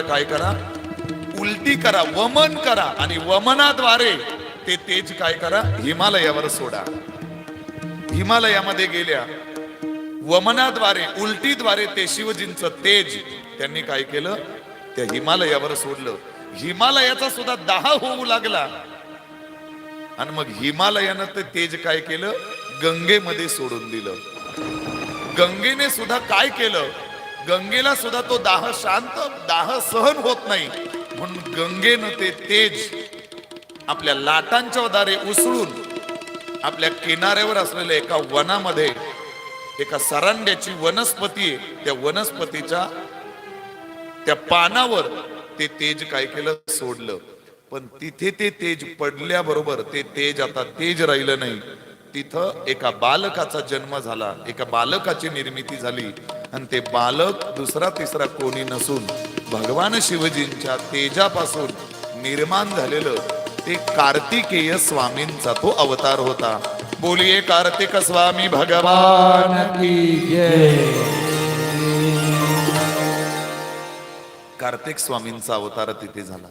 काय करा? उलटी करा वमन करा आणि वमनाद्वारे ते तेज काय करा? हिमालयावर सोडा. हिमालयामध्ये गेल्या वमनाद्वारे उलटीद्वारे ते शिवजींचं तेज त्यांनी काय केलं? त्या हिमालयावर सोडलं. हिमालयाचा सुद्धा दाह होऊ लागला. आणि मग हिमालयानं ते तेज काय केलं? गंगेमध्ये सोडून दिलं. गंगेने सुद्धा काय केलं? गंगेला सुद्धा तो दाह शांत दाह सहन होत नाही. म्हणून गंगेनं ते तेज आपल्या लाटांच्या द्वारे उसळून आपल्या किनाऱ्यावर असलेल्या एका वनामध्ये एका सरांड्याची वनस्पती आहे. त्या वनस्पतीच्या त्या पानावर ते तेज काय केलं? सोडलं. पण तिथे ते तेज पडल्याबरोबर ते तेज आता तेज राहिलं नाही. तिथं एका बालकाचा जन्म झाला. एका बालकाची निर्मिती झाली. आणि ते बालक दुसरा तिसरा कोणी नसून भगवान शिवजींच्या तेजापासून निर्माण झालेलं ते कार्तिकेय स्वामींचा तो अवतार होता. बोलिये कार्तिक स्वामी भगवान कार्तिक स्वामींचा अवतार तिथे झाला.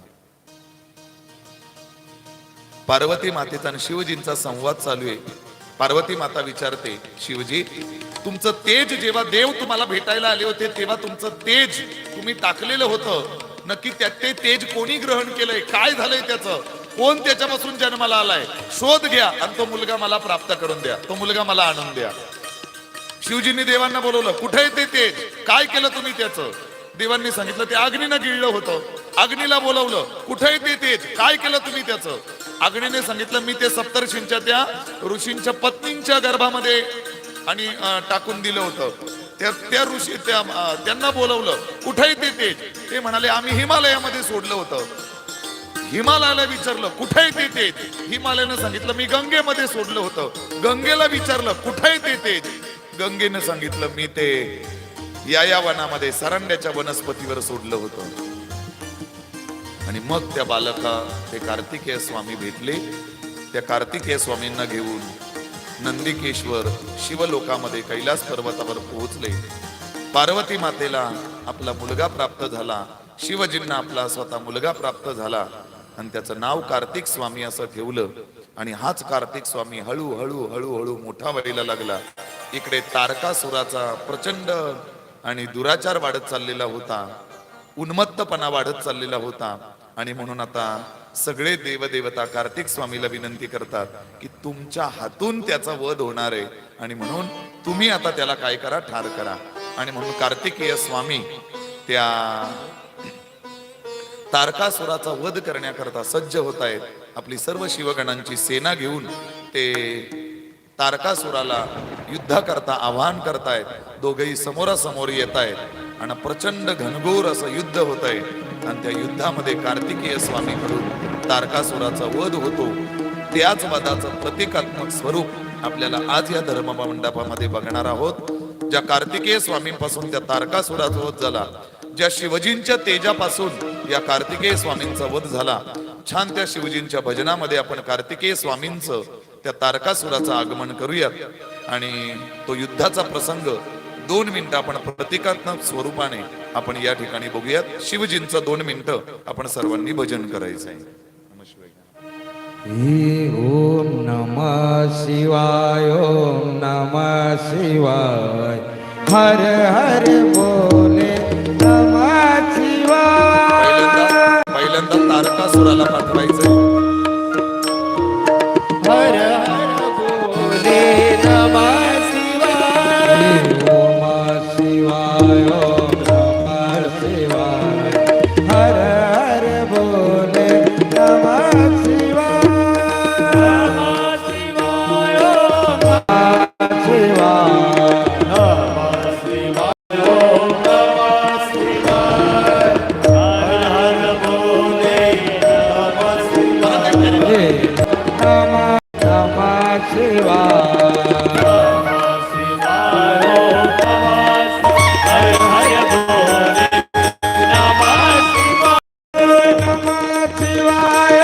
पार्वती मातेचा आणि शिवजींचा संवाद चालू आहे. पार्वती माता विचारते शिवजी तुमचं तेज जेव्हा देव तुम्हाला भेटायला आले होते तेव्हा तुमचं तेज तुम्ही टाकलेलं होतं. नक्की त्या ते तेज कोणी ग्रहण केलंय? काय झालंय त्याचं? कोण त्याच्यापासून जन्माला आलाय? शोध घ्या आणि तो मुलगा मला प्राप्त करून द्या. तो मुलगा मला आणून द्या. शिवजींनी देवांना बोलवलं कुठे आहे ते तेज? काय केलं तुम्ही त्याचं? देवांनी सांगितलं ते अग्नीनं गिळलं होतं. अग्नीला बोलवलं कुठे आहे ते तेज? काय केलं तुम्ही त्याचं? अग्नीने सांगितलं मी ते सप्तर्षींच्या त्या ऋषींच्या पत्नींच्या गर्भामध्ये आणि अं, टाकून दिलं होतं. त्या त्या ऋषी त्या त्यांना बोलवलं कुठे ते तेज. ते म्हणाले आम्ही हिमालयामध्ये सोडलं होतं. हिमालयाला विचारलं कुठे ते तेज? हिमालयानं सांगितलं मी गंगेमध्ये सोडलं होतं. गंगेला विचारलं कुठे आहे ते तेज? गंगेनं सांगितलं मी ते या या वनामध्ये सरंड्याच्या वनस्पतीवर सोडलं होतं. आणि मग त्या बालका ते कार्तिकेय स्वामी भेटले. त्या कार्तिकेय स्वामींना घेऊन नंदिकेश्वर शिवलोकामध्ये कैलास पर्वतावर पोहोचले. पार्वती मातेला आपला मुलगा प्राप्त झाला. शिवजींना आपला स्वतः मुलगा प्राप्त झाला. आणि त्याचं नाव कार्तिक स्वामी असं ठेवलं. आणि हाच कार्तिक स्वामी हळूहळू हळूहळू मोठा व्हायला लागला. इकडे तारकासुराचा प्रचंड आणि दुराचार वाढत चाललेला होता. उन्मत्तपणा वाढत चाललेला होता. आणि म्हणून आता सगळे देवदेवता कार्तिक स्वामीला विनंती करतात की तुमच्या हातून त्याचा वध होणार आहे. आणि म्हणून तुम्ही आता त्याला काय करा? ठार करा. आणि म्हणून कार्तिकेय स्वामी त्या तारकासुराचा वध करण्याकरता सज्ज होत आहेत. आपली सर्व शिवगणांची सेना घेऊन ते तारकासुराला युद्धाकरता आवाहन करतायत. दोघेही समोरासमोर येत आहेत आणि प्रचंड घनघोर असं युद्ध होत आहे आणि त्या युद्धामध्ये कार्तिकेय स्वामीकडून तारकासुराचा वध होतो त्याच वधाचं प्रतिकात्मक स्वरूप आपल्याला आज या धर्म मंडपामध्ये बघणार आहोत ज्या कार्तिकेय स्वामींपासून त्या तारकासुराचा वध झाला ज्या शिवजींच्या तेजापासून या कार्तिकेय स्वामींचा वध झाला छान त्या शिवजींच्या भजनामध्ये आपण कार्तिकेय स्वामींचं त्या तारकासुराचं आगमन करूयात. आणि तो युद्धाचा प्रसंग दोन मिनिटं आपण प्रतिकात्मक स्वरूपाने आपण या ठिकाणी बघूयात. शिवजींचं दोन मिनिटं आपण सर्वांनी भजन करायचं आहे. हि ओम नमः शिवाय ओम नमः शिवाय. हर हर बोले नमः शिवाय. पहिल्यांदा पहिल्यांदा तारकासुराला शिवा नमः शिवाय नमः शिवाय नमः शिवाय